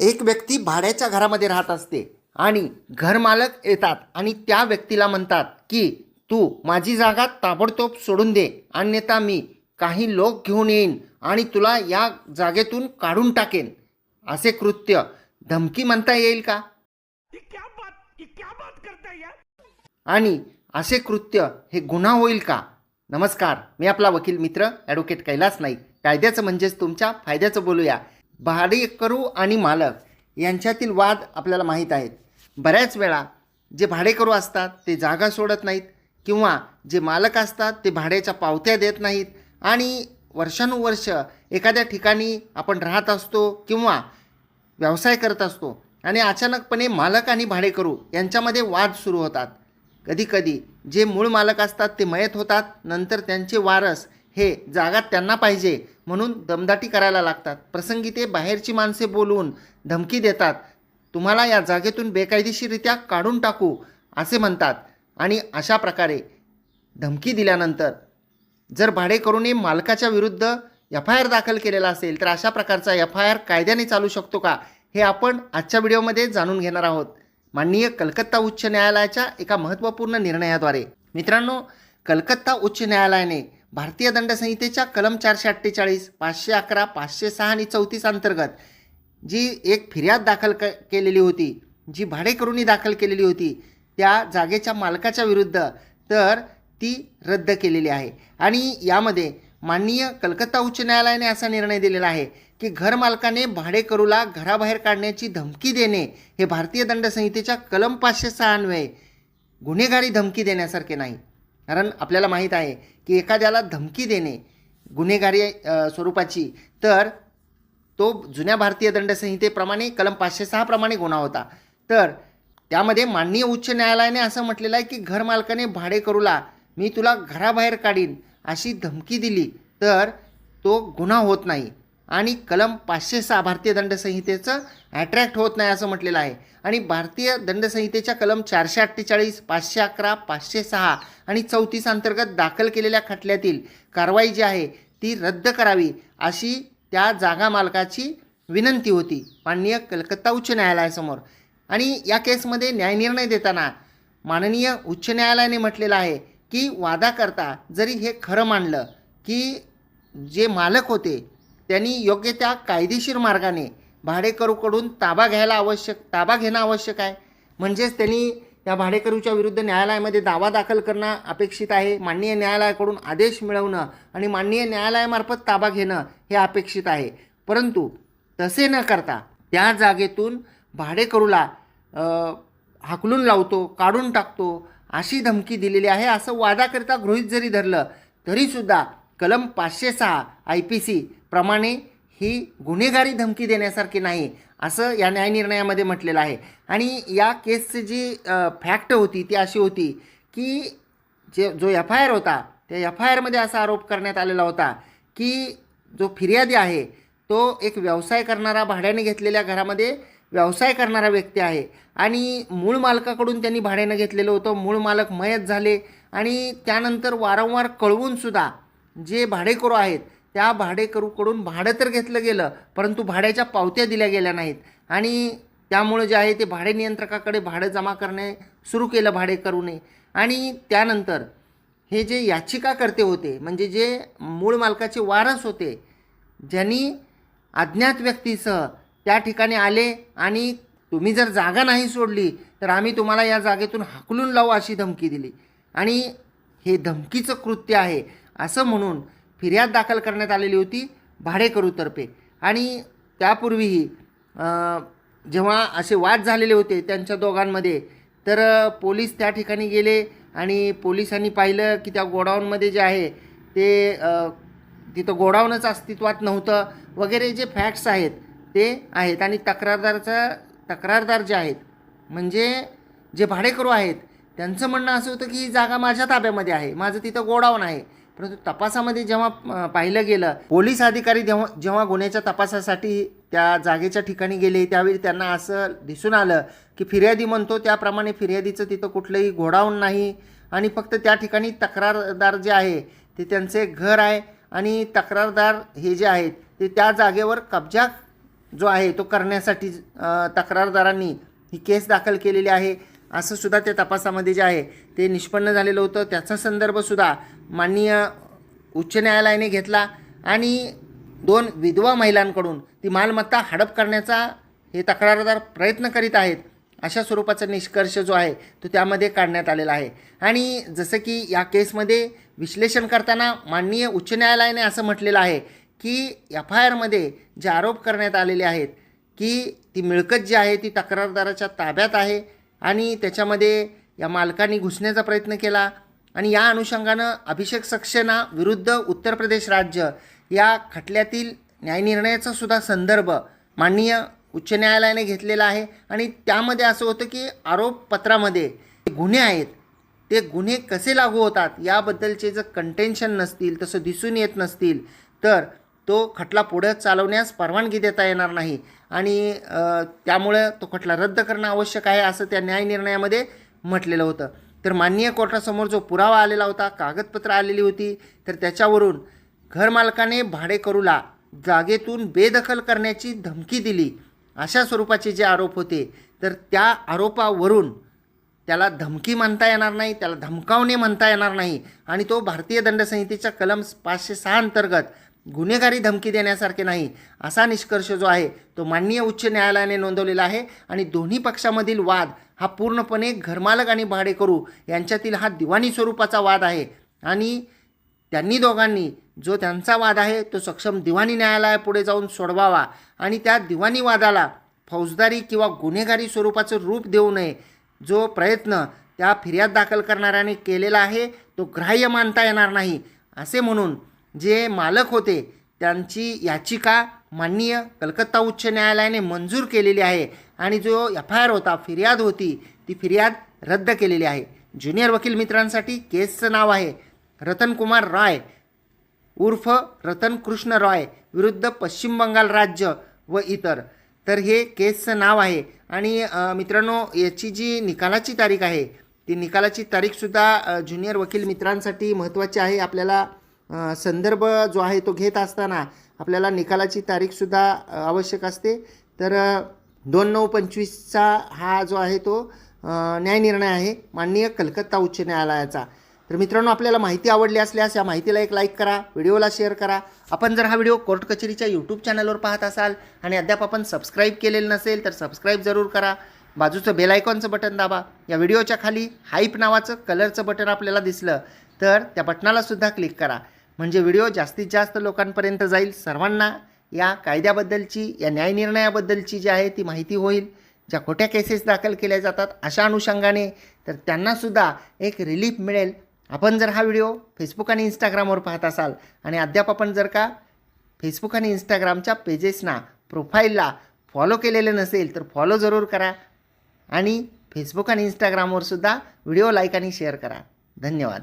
एक व्यक्ती भाड्याच्या घरामध्ये राहत असते आणि घरमालक येतात आणि त्या व्यक्तीला म्हणतात की तू माझी जागा ताबडतोब सोडून दे अन्यथा मी काही लोक घेऊन येईन आणि तुला या जागेतून काढून टाकेन. असे कृत्य धमकी म्हणता येईल का? आणि असे कृत्य हे गुन्हा होईल का? नमस्कार मी आपला वकील मित्र ॲडव्होकेट कैलास नाईक. कायद्याचं म्हणजेच तुमच्या फायद्याचं बोलूया. भाडेकरू आणि मालक यांच्यातील वाद आपल्याला माहीत आहेत. बऱ्याच वेळा जे भाडेकरू असतात ते जागा सोडत नाहीत किंवा जे मालक असतात ते भाड्याच्या पावत्या देत नाहीत आणि वर्षानुवर्ष एखाद्या ठिकाणी आपण राहत असतो किंवा व्यवसाय करत असतो आणि अचानकपणे मालक आणि भाडेकरू यांच्यामध्ये वाद सुरू होतात. कधीकधी जे मूळ मालक असतात ते मयत होतात नंतर त्यांचे वारस हे जागा त्यांना पाहिजे म्हणून दमदाटी करायला लागतात. प्रसंगी ते बाहेरची माणसे बोलवून धमकी देतात. तुम्हाला या जागेतून बेकायदेशीररित्या काढून टाकू असे म्हणतात आणि अशा प्रकारे धमकी दिल्यानंतर जर भाडेकरूने मालकाच्या विरुद्ध एफ आय आर दाखल केलेला असेल तर अशा प्रकारचा एफ आय आर कायद्याने चालू शकतो का? हे आपण आजच्या व्हिडिओमध्ये जाणून घेणार आहोत. माननीय कलकत्ता उच्च न्यायालयाच्या एका महत्त्वपूर्ण निर्णयाद्वारे. मित्रांनो कलकत्ता उच्च न्यायालयाने भारतीय दंडसंहितेच्या कलम चारशे अठ्ठेचाळीस पाचशे अकरा पाचशे सहा आणि चौतीस अंतर्गत जी एक फिर्याद दाखल क केलेली होती जी भाडेकरूंनी दाखल केलेली होती त्या जागेच्या मालकाच्या विरुद्ध तर ती रद्द केलेली आहे. आणि यामध्ये माननीय कलकत्ता उच्च न्यायालयाने असा निर्णय दिलेला आहे की घरमालकाने भाडेकरूला घराबाहेर काढण्याची धमकी देणे हे भारतीय दंडसंहितेच्या कलम पाचशे सहा अन्वये गुन्हेगारी धमकी देण्यासारखे नाही. कारण आपल्याला माहीत आहे की एखाद्याला धमकी देणे गुन्हेगारी स्वरूपाची तर तो जुन्या भारतीय दंडसंहितेप्रमाणे कलम पाचशे सहाप्रमाणे गुन्हा होता. तर त्यामध्ये माननीय उच्च न्यायालयाने असं म्हटलेलं आहे की घरमालकाने भाडेकरूला मी तुला घराबाहेर काढीन अशी धमकी दिली तर तो गुन्हा होत नाही. आणि कलम पाचशे सहा भारतीय दंडसंहितेचं ॲट्रॅक्ट होत नाही असं म्हटलेलं आहे. आणि भारतीय दंडसंहितेच्या कलम चारशे अठ्ठेचाळीस पाचशे अकरा पाचशे सहा आणि चौतीस अंतर्गत दाखल केलेल्या खटल्यातील कारवाई जी आहे ती रद्द करावी अशी त्या जागा मालकाची विनंती होती. माननीय कलकत्ता उच्च न्यायालयासमोर. आणि या केसमध्ये न्यायनिर्णय देताना माननीय उच्च न्यायालयाने म्हटलेलं आहे की वादाकरता जरी हे खरं मानलं की जे मालक होते त्यांनी योग्य त्या कायदेशीर मार्गाने भाडेकरूकडून ताबा घ्यायला आवश्यक ताबा घेणं आवश्यक आहे. म्हणजेच त्यांनी या भाडेकरूच्या विरुद्ध न्यायालयामध्ये दावा दाखल करणं अपेक्षित आहे. माननीय न्यायालयाकडून आदेश मिळवणं आणि माननीय न्यायालयामार्फत ताबा घेणं हे अपेक्षित आहे. परंतु तसे न करता त्या जागेतून भाडेकरूला हाकलून लावतो काढून टाकतो अशी धमकी दिलेली आहे. असं वादाकरिता गृहीत जरी धरलं तरीसुद्धा कलम पाचशे सहा आय पी सी प्रमाणे ही गुन्हेगारी धमकी देण्यासारखी नाही असं या न्यायनिर्णयामध्ये म्हटलेलं आहे. आणि या केसची जी फॅक्ट होती ती अशी होती की जे जो एफ आय आर होता त्या एफ आय आरमध्ये असा आरोप करण्यात आलेला होता की जो फिर्यादी आहे तो एक व्यवसाय करणारा भाड्याने घेतलेल्या घरामध्ये व्यवसाय करणारा व्यक्ती आहे. आणि मूळ मालकाकडून त्यांनी भाड्यानं घेतलेलं होतं मूळ मालक मयत झाले आणि त्यानंतर वारंवार कळवूनसुद्धा जे भाडेकरू आहेत त्या भाडेकरूकडून भाडं तर घेतलं गेलं परंतु भाड्याच्या पावत्या दिल्या गेल्या नाहीत. आणि त्यामुळे जे आहे ते भाडे नियंत्रकाकडे भाडं जमा करणे सुरू केलं भाडेकरूने. आणि त्यानंतर हे जे याचिकाकर्ते होते म्हणजे जे मूळ मालकाचे वारस होते ज्यांनी अज्ञात व्यक्तीसह त्या ठिकाणी आले आणि तुम्ही जर जागा नाही सोडली तर आम्ही तुम्हाला या जागेतून हाकलून लावू अशी धमकी दिली. आणि हे धमकीचं कृत्य आहे. असं म्हणून फिर्याद दाखल करण्यात आलेली होती भाडेकरूतर्फे. आणि त्यापूर्वीही जेव्हा असे वाद झालेले होते त्यांच्या दोघांमध्ये तर पोलीस त्या ठिकाणी गेले आणि पोलिसांनी पाहिलं की त्या गोडाऊनमध्ये जे आहे ते तिथं गोडाऊनच अस्तित्वात नव्हतं. वगैरे जे फॅक्ट्स आहेत ते आहेत आणि तक्रारदारचा तक्रारदार जे आहेत म्हणजे जे भाडेकरू आहेत त्यांचं म्हणणं असं होतं की ही जागा माझ्या ताब्यामध्ये आहे. माझं तिथं गोडाऊन आहे. परंतु तपासामध्ये जेव्हा पाहिलं गेलं पोलीस अधिकारी जेव्हा जेव्हा गुन्ह्याच्या तपासासाठी त्या जागेच्या ठिकाणी गेले त्यावेळी त्यांना असं दिसून आलं की फिर्यादी म्हणतो त्याप्रमाणे फिर्यादीचं तिथं कुठलंही गोडाऊन नाही आणि फक्त त्या ठिकाणी तक्रारदार जे आहे ते त्यांचे घर आहे आणि तक्रारदार हे जे आहेत ते त्या जागेवर कब्जा जो आहे तो करण्यासाठी तक्रारदारांनी ही केस दाखल केलेली आहे. असं सुद्धा त्या तपासामध्ये जे आहे ते निष्पन्न झालेलं होतं. त्याचा संदर्भसुद्धा माननीय उच्च न्यायालयाने घेतला आणि दोन विधवा महिलांकडून ती मालमत्ता हडप करण्याचा हे तक्रारदार प्रयत्न करीत आहेत अशा स्वरूपाचा निष्कर्ष जो आहे तो त्यामध्ये काढण्यात आलेला आहे. आणि जसं की या केसमध्ये विश्लेषण करताना माननीय उच्च न्यायालयाने असं म्हटलेलं आहे की एफ आय आरमध्ये जे आरोप करण्यात आलेले आहेत की ती मिळकत जी आहे ती तक्रारदाराच्या ताब्यात आहे. आणि त्याच्यामध्ये या मालकांनी घुसण्याचा प्रयत्न केला. आणि या अनुषंगानं अभिषेक सक्सेना विरुद्ध उत्तर प्रदेश राज्य या खटल्यातील न्यायनिर्णयाचा सुद्धा संदर्भ माननीय उच्च न्यायालयाने घेतलेला आहे. आणि त्यामध्ये असं होतं की आरोपपत्रामध्ये गुन्हे आहेत ते गुन्हे कसे लागू होतात याबद्दलचे जर कंटेन्शन नसतील तसं दिसून येत नसतील तर तो खटला पुढं चालवण्यास परवानगी देता येणार नाही. आणि त्यामुळं तो खटला रद्द करणं आवश्यक आहे असं त्या न्यायनिर्णयामध्ये म्हटलेलं होतं. तर माननीय कोर्टासमोर जो पुरावा आलेला होता कागदपत्र आलेली होती तर त्याच्यावरून घरमालकाने भाडेकरूला जागेतून बेदखल करण्याची धमकी दिली. अशा स्वरूपाचे जे आरोप होते तर त्या आरोपावरून त्याला धमकी म्हणता येणार नाही त्याला धमकावणे म्हणता येणार नाही. आणि तो भारतीय दंडसंहितेच्या कलम पाचशे सहा अंतर्गत गुन्हेगारी धमकी देण्यासारखे नाही. असा निष्कर्ष जो आहे तो माननीय उच्च न्यायालयाने नोंदवलेला आहे आणि दोन्ही पक्षामधील वाद हा पूर्णपणे घरमालक आणि भाडेकरू यांच्यातील हा दिवाणी स्वरूपाचा वाद आहे. आणि त्यांनी दोघांनी जो त्यांचा वाद आहे तो सक्षम दिवाणी न्यायालयापुढे जाऊन सोडवावा आणि त्या दिवाणी वादाला फौजदारी किंवा गुन्हेगारी स्वरूपाचं रूप देऊ नये. जो प्रयत्न त्या फिर्याद दाखल करणाऱ्याने केलेला आहे तो ग्राह्य मानता येणार नाही असे म्हणून जे मालक होते त्यांची याचिका माननीय कलकत्ता उच्च न्यायालयाने मंजूर केलेली आहे आणि जो एफ आय आर होता फिर्याद होती ती फिर्याद रद्द केलेली आहे. ज्युनियर वकील मित्रांसाठी केसचं नाव आहे रतनकुमार रॉय. उर्फ रतन कृष्ण रॉय विरुद्ध पश्चिम बंगाल राज्य व इतर. तर हे केसचं नाव आहे आणि मित्रांनो याची जी निकालाची तारीख आहे ती निकालाची तारीखसुद्धा ज्युनियर वकील मित्रांसाठी महत्त्वाची आहे. आपल्याला संदर्भ जो आहे तो घेत असताना आपल्याला निकालाची तारीखसुद्धा आवश्यक असते. तर दोन नऊ पंचवीसचा हा जो आहे तो न्यायनिर्णय आहे माननीय कलकत्ता उच्च न्यायालयाचा. तर मित्रांनो आपल्याला माहिती आवडली असल्यास या माहितीला एक लाईक करा व्हिडिओला शेअर करा. आपण जर हा व्हिडिओ कोर्ट कचेरीच्या यूट्यूब चॅनलवर पाहत असाल आणि अद्याप आपण सबस्क्राईब केलेलं नसेल तर सबस्क्राईब जरूर करा. बाजूचं बेल आयकॉनचं बटन दाबा. या व्हिडिओच्या खाली हाईप नावाचं कलरचं बटन आपल्याला दिसलं तर त्या बटनालासुद्धा क्लिक करा. म्हणजे व्हिडिओ जास्तीत जास्त लोकांपर्यंत जाईल. सर्वांना या कायद्याबद्दलची या न्यायनिर्णयाबद्दलची जी आहे ती माहिती होईल. ज्या खोट्या केसेस दाखल केल्या जातात अशा अनुषंगाने तर त्यांनासुद्धा एक रिलीफ मिळेल. आपण जर हा व्हिडिओ फेसबुक आणि इंस्टाग्रामवर पाहत असाल आणि अद्याप आपण जर का फेसबुक आणि इंस्टाग्रामच्या पेजेसना प्रोफाईलला फॉलो केलेलं नसेल तर फॉलो जरूर करा. आणि फेसबुक आणि इंस्टाग्रामवरसुद्धा व्हिडिओ लाईक आणि शेअर करा. धन्यवाद.